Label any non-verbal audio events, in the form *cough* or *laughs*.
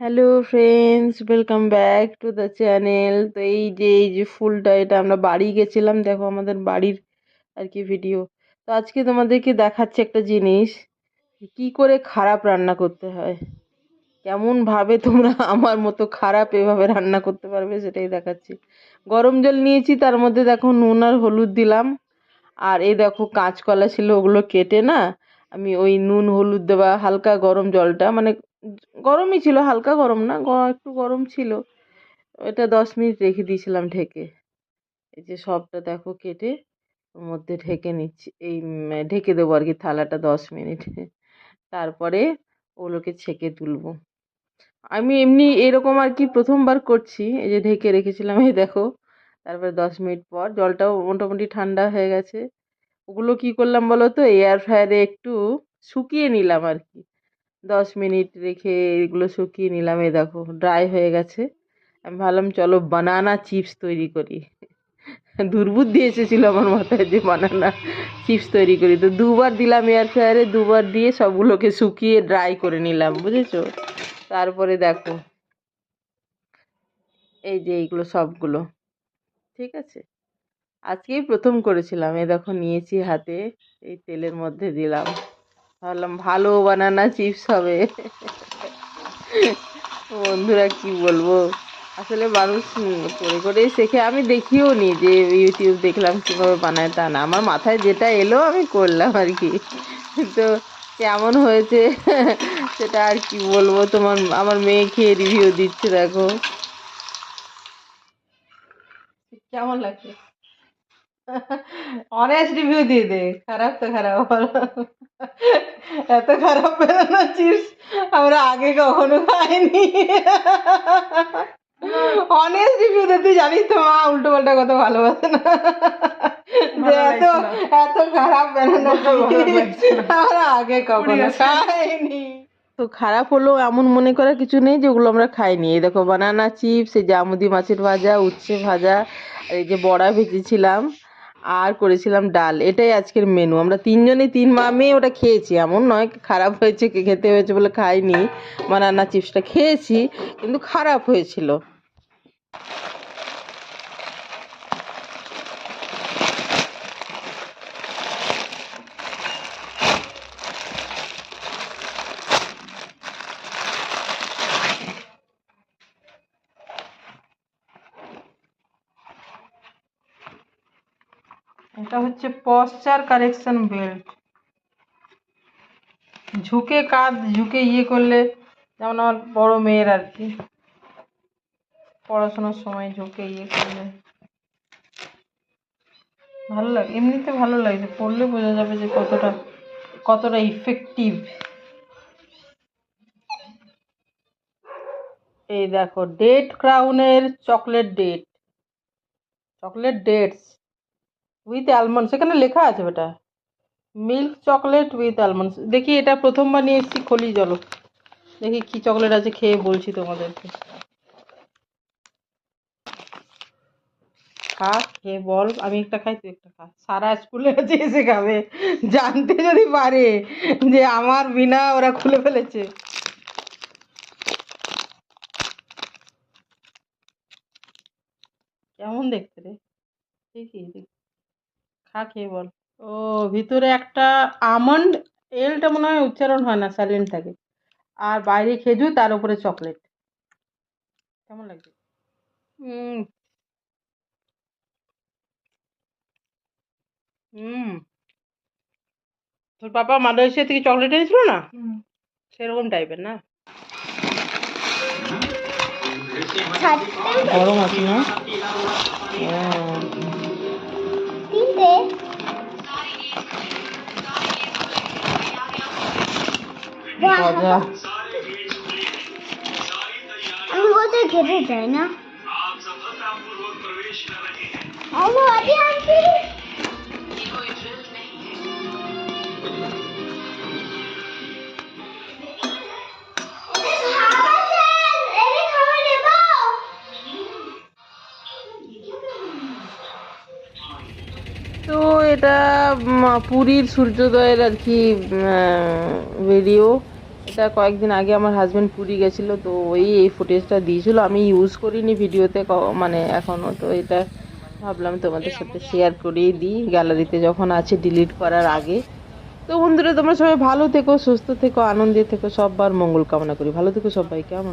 Hello friends welcome back to the channel তো এই যে এই যে ফুলটা, এটা আমরা বাড়ি গেছিলাম, দেখো আমাদের বাড়ির আর কি ভিডিও তো আজকে তোমাদেরকে দেখাচ্ছি একটা জিনিস, কি করে খারাপ রান্না করতে হয়। কেমন ভাবে তোমরা *laughs* আমার মতো খারাপ এভাবে রান্না করতে পারবে সেটাই দেখাচ্ছি। গরম জল নিয়েছি, তার মধ্যে দেখো নুন আর হলুদ দিলাম। আর এই দেখো কাঁচকলা ছিল, ওগুলো কেটে না, আমি ওই নুন, হলুদ দেওয়া, হালকা গরম জলটা মানে গরমই ছিল, হালকা গরম না একটু গরম ছিল। এটা দশ মিনিট রেখে দিয়েছিলাম ঢেকে। এই যে সবটা দেখো কেটে ওর মধ্যে ঢেকে নিচ্ছি, এই ঢেকে দেবো আর কি থালাটা দশ মিনিট। তারপরে ওগুলোকে ছেঁকে তুলবো। আমি এমনি এরকম আর কি প্রথমবার করছি, এই যে ঢেকে রেখেছিলাম, এই দেখো। তারপরে দশ মিনিট পর জলটাও মোটামুটি ঠান্ডা হয়ে গেছে। ওগুলো কি করলাম বলো তো এয়ার ফ্রায়ারে একটু শুকিয়ে নিলাম আর কি। দশ মিনিট রেখে এগুলো শুকিয়ে নিলাম, এই দেখো ড্রাই হয়ে গেছে। আমি ভাবলাম, চলো বানানা চিপস তৈরি করি। দুর্বুদ্ধি এসেছিল আমার মাথায় যে বানানা চিপস তৈরি করি। তো দুবার দিলাম এয়ার ফ্রায়ারে দুবার দিয়ে সবগুলোকে শুকিয়ে ড্রাই করে নিলাম, বুঝেছ? তারপরে দেখো, এই যে এইগুলো সবগুলো, ঠিক আছে? আজকেই প্রথম করেছিলাম, এই দেখো, নিয়েছি হাতে, এই তেলের মধ্যে দিলাম। ভাবলাম, ভালো বানানা চিপস হবে। বন্ধুরা, কি বলব? আসলে মানুষ করে করেই শেখে। আমি দেখিও নি যে ইউটিউব দেখলাম কীভাবে বানায় তা না। আমার মাথায় যেটা এলো, আমি করলাম আর কি। তো কেমন হয়েছে, সেটা আর কি বলব? তোমার, আমার মেয়ে খেয়ে রিভিউ দিচ্ছে, দেখো। কেমন লাগছে? অনেস্ট রিভিউ দিয়ে দে। খারাপ তো খারাপ এত খারাপ বেরোনো চিপস আমরা আগে কখনো খাইনি। অনেস্ট রিভিউ দে তুই জানিস তো মা উল্টো পাল্টা কথা ভালোবাসে না? যে এত এত খারাপ বেরোনো আমরা আগে কখনো খাইনি। তো খারাপ হলো এমন মনে করার কিছু নেই যেগুলো আমরা খাইনি। এই দেখো বানানা চিপস এই জামুদি মাছের ভাজা উচ্ছে ভাজা আর এই যে বড়া ভেজেছিলাম। আর করেছিলাম ডাল, এটাই আজকের মেনু আমরা তিনজনেই, তিন মা মেয়ে ওটা খেয়েছি। এমন নয় খারাপ হয়েছে খেতে হয়েছে বলে খাইনি। বানানা চিপসটা খেয়েছি, কিন্তু খারাপ হয়েছিল। এটা হচ্ছে পশ্চার কারেকশন বেল্ট ঝুঁকে কাঁধ, ঝুঁকে ইয়ে করলে যেমন আমার বড় মেয়ের আর কি, পড়াশোনার সময় ঝুঁকে ইয়ে করলে। ভালো লাগে, এমনিতে ভালো লাগছে পড়লে বোঝা যাবে যে কতটা কতটা ইফেক্টিভ এই দেখো date ক্রাউনের chocolate date chocolate dates with almond সেখানে লেখা আছে বেটা। মিল্ক চকলেট উইথ অ্যালমন্ডস দেখি এটা প্রথমবার নিয়ে এসেছি খলি চলো দেখি কি চকলেট আছে খেয়ে বলছি তোমাদেরকে। খা খেয়ে বল, আমি একটা খাই, তুই একটা খা। সারা স্কুলে আছে, এসে খাবে। জানতে যদি পারে যে আমার বিনা ওরা খুলে ফেলেছে। কেমন দেখতে রে? দেখি দেখি। খেয়ে বল। ও ভিতরে একটা আমন্ড এলটা মনে হয় উচ্চারণ হয় না সাইলেন্ট থাকে। আর বাইরে খেজুর তার উপরে চকলেট কেমন লাগছে? হুম হুম তোর পাপা মালয়েশিয়া থেকে চকলেট এনেছিল না? সেরকম টাইপের না? গরম আছে না? হ্যাঁ। তিনটে মজা আমি বলতে ঘেটে যাই না আমি আগে এটা পুরীর সূর্যোদয়ের আর কি ভিডিও এটা কয়েকদিন আগে আমার হাজব্যান্ড পুরী গেছিল, তো ওই, এই ফুটেজটা দিয়েছিল। আমি ইউজ করিনি ভিডিওতে মানে এখনও তো এটা ভাবলাম তোমাদের সাথে শেয়ার করেই দিই। গ্যালারিতে যখন আছে ডিলিট করার আগে। তো বন্ধুরা, তোমরা সবাই ভালো থেকো, সুস্থ থেকো, আনন্দে থেকো, সববার মঙ্গল কামনা করি। ভালো থেকো সবাই কেমন?